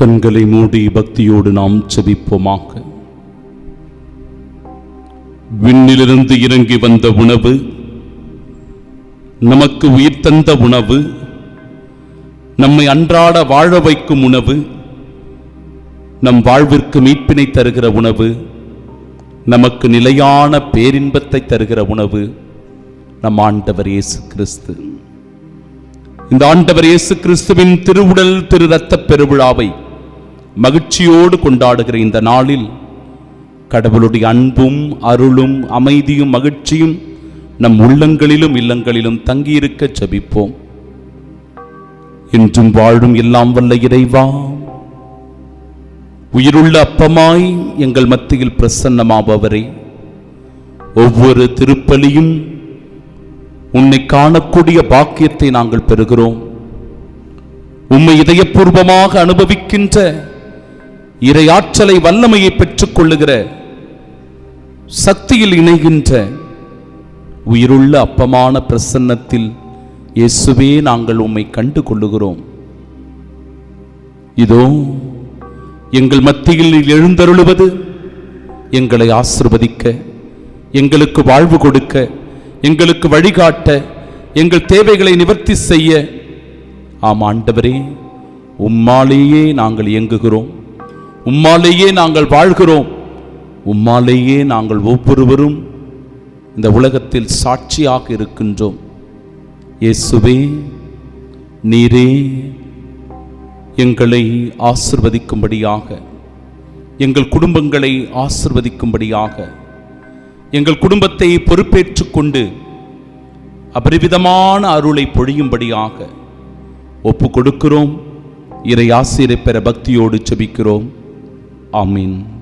கண்களை மூடி பக்தியோடு நாம் செபிப்போமாக. விண்ணிலிருந்து இறங்கி வந்த உணவு நமக்கு உயிர் தந்த உணவு நம்மை அன்றாட வாழ வைக்கும் உணவு நம் வாழ்விற்கு மீட்பினை தருகிற உணவு நமக்கு நிலையான பேரின்பத்தை தருகிற உணவு நம் ஆண்டவர் இயேசு கிறிஸ்து. இந்த ஆண்டவர் இயேசு கிறிஸ்துவின் திருவுடல் திரு இரத்த பெருவிழாவை மகிழ்ச்சியோடு கொண்டாடுகிற இந்த நாளில் கடவுளுடைய அன்பும் அருளும் அமைதியும் மகிழ்ச்சியும் நம் உள்ளங்களிலும் இல்லங்களிலும் தங்கியிருக்க ஜெபிப்போம். என்றும் வாழும் எல்லாம் வல்ல இறைவா உயிருள்ள அப்பமாய் எங்கள் மத்தியில் பிரசன்னமாபவரே. ஒவ்வொரு திருப்பலியும் உன்னை காணக்கூடிய பாக்கியத்தை நாங்கள் பெறுகிறோம். உம்மை இதயபூர்வமாக அனுபவிக்கின்ற இறையாற்றலை வல்லமையை பெற்றுக் கொள்ளுகிற சக்தியில் இணைகின்ற உயிருள்ள அப்பமான பிரசன்னத்தில் இயேசுவே நாங்கள் உம்மை கண்டு கொள்ளுகிறோம் இதோ எங்கள் மத்தியில் எழுந்தருளுவது எங்களை ஆசிர்வதிக்க எங்களுக்கு வாழ்வு கொடுக்க எங்களுக்கு வழிகாட்ட எங்கள் தேவைகளை நிவர்த்தி செய்ய. ஆம் ஆண்டவரே உம்மாலேயே நாங்கள் இயங்குகிறோம். உம்மாலேயே நாங்கள் வாழ்கிறோம். உம்மாலேயே நாங்கள் ஒவ்வொருவரும் இந்த உலகத்தில் சாட்சியாக இருக்கின்றோம். இயேசுவே நீரே எங்களை ஆசிர்வதிக்கும்படியாக எங்கள் குடும்பங்களை ஆசிர்வதிக்கும்படியாக எங்கள் குடும்பத்தை பொறுப்பேற்றுக்கொண்டு அபரிவிதமான அருளை பொழியும்படியாக ஒப்பு கொடுக்கிறோம் இறை ஆசிரியர் பெற பக்தியோடு செபிக்கிறோம். Amin.